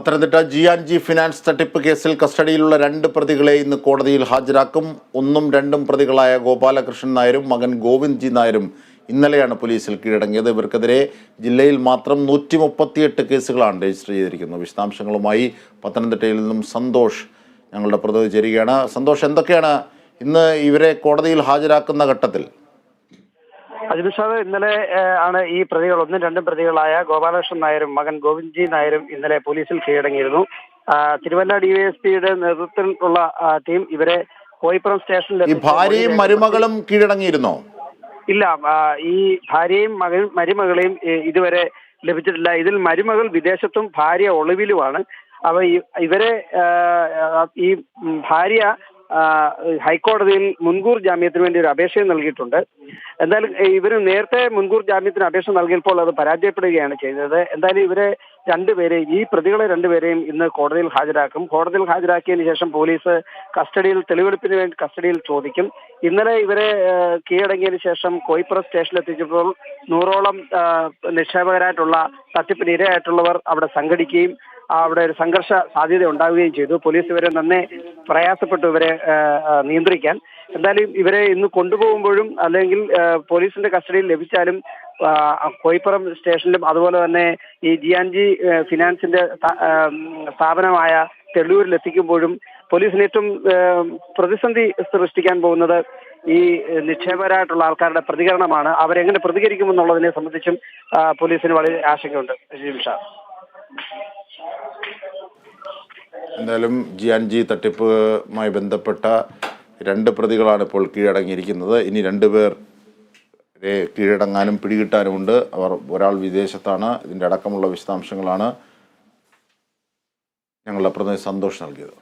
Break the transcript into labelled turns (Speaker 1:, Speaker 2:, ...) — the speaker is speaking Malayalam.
Speaker 1: Pathanamthitta G and G finance തട്ടിപ്പ് കേസിൽ കസ്റ്റഡിയിലുള്ള രണ്ട് പ്രതികളെ ഇന്ന് കോടതിയിൽ ഹാജരാക്കും. ഒന്നും രണ്ടും പ്രതികളായ ഗോപാലകൃഷ്ണൻ നായരും മകൻ ഗോവിന്ദ് ജി നായരും ഇന്നലെയാണ് പോലീസിൽ കീഴടങ്ങിയത്. ഇവർക്കെതിരെ ജില്ലയിൽ മാത്രം നൂറ്റി മുപ്പത്തിയെട്ട് കേസുകളാണ് രജിസ്റ്റർ ചെയ്തിരിക്കുന്നത്. വിശദാംശങ്ങളുമായി പത്തനംതിട്ടയിൽ നിന്നും സന്തോഷ് ഞങ്ങളുടെ പ്രതിനിധി ചേരുകയാണ്. സന്തോഷ് എന്തൊക്കെയാണ് ഇന്ന് ഇവരെ കോടതിയിൽ ഹാജരാക്കുന്ന ഘട്ടത്തിൽ?
Speaker 2: അജിബിഷാദ് ഇന്നലെ ആണ് ഈ പ്രതികൾ ഒന്നും രണ്ടും പ്രതികളായ ഗോപാലകൃഷ്ണൻ നായരും മകൻ ഗോവിന്ദ്ജി നായരും ഇന്നലെ പോലീസിൽ കീഴടങ്ങിയിരുന്നു. തിരുവല്ല ഡിവൈഎസ്പിയുടെ നേതൃത്വത്തിലുള്ള ടീം ഇവരെ കോയിപ്പുറം സ്റ്റേഷനിൽ
Speaker 1: ഭാര്യയും മരുമകളും കീഴടങ്ങിയിരുന്നോ?
Speaker 2: ഇല്ല ഈ ഭാര്യയും മകൻ മരുമകളെയും ഇതുവരെ ലഭിച്ചിട്ടില്ല. ഇതിൽ മരുമകൾ വിദേശത്തും ഭാര്യ ഒളിവിലുമാണ്. അവ ഇവരെ ഈ ഭാര്യ ഹൈക്കോടതിയിൽ മുൻകൂർ ജാമ്യത്തിന് വേണ്ടി ഒരു അപേക്ഷയും നൽകിയിട്ടുണ്ട്. എന്തായാലും ഇവർ നേരത്തെ മുൻകൂർ ജാമ്യത്തിന് അപേക്ഷ നൽകിയപ്പോൾ അത് പരാജയപ്പെടുകയാണ് ചെയ്തത്. എന്തായാലും ഇവരെ രണ്ടുപേരെയും ഈ പ്രതികളെ രണ്ടുപേരെയും ഇന്ന് കോടതിയിൽ ഹാജരാക്കും. കോടതിയിൽ ഹാജരാക്കിയതിനു ശേഷം പോലീസ് കസ്റ്റഡിയിൽ തെളിവെടുപ്പിന് വേണ്ടി കസ്റ്റഡിയിൽ ചോദിക്കും. ഇന്നലെ ഇവരെ കീഴടങ്ങിയതിന് ശേഷം കോയിപ്പുറ സ്റ്റേഷനിൽ എത്തിച്ചപ്പോൾ നൂറോളം നിക്ഷേപകരായിട്ടുള്ള തട്ടിപ്പിന് ഇരയായിട്ടുള്ളവർ അവിടെ സംഘടിക്കുകയും അവിടെ ഒരു സംഘർഷ സാധ്യത ഉണ്ടാവുകയും ചെയ്തു. പോലീസ് ഇവരെ നന്നെ പ്രയാസപ്പെട്ടു ഇവരെ നിയന്ത്രിക്കാൻ. എന്തായാലും ഇവരെ ഇന്ന് കൊണ്ടുപോകുമ്പോഴും അല്ലെങ്കിൽ പോലീസിന്റെ കസ്റ്റഡിയിൽ ലഭിച്ചാലും കോയിപ്പുറം സ്റ്റേഷനിലും അതുപോലെ തന്നെ ഈ ജി ആൻഡ് ജി ഫിനാൻസിന്റെ സ്ഥാപനമായ തെള്ളൂരിൽ എത്തിക്കുമ്പോഴും പോലീസിന് ഏറ്റവും പ്രതിസന്ധി സൃഷ്ടിക്കാൻ പോകുന്നത് ഈ നിക്ഷേപകരായിട്ടുള്ള ആൾക്കാരുടെ പ്രതികരണമാണ്. അവരെങ്ങനെ പ്രതികരിക്കുമെന്നുള്ളതിനെ സംബന്ധിച്ചും പോലീസിന് വളരെ ആശങ്കയുണ്ട്. ജിംഷ
Speaker 1: എന്തായാലും ജി ആൻഡ് ജി തട്ടിപ്പുമായി ബന്ധപ്പെട്ട രണ്ട് പ്രതികളാണ് ഇപ്പോൾ കീഴടങ്ങിയിരിക്കുന്നത്. ഇനി രണ്ടുപേർ കീഴടങ്ങാനും പിടികിട്ടാനുമുണ്ട്. അവർ ഒരാൾ വിദേശത്താണ്. ഇതിന്റെ അടക്കമുള്ള വിശദാംശങ്ങളാണ് ഞങ്ങളുടെ പ്രതിനിധി സന്തോഷ് നൽകിയത്.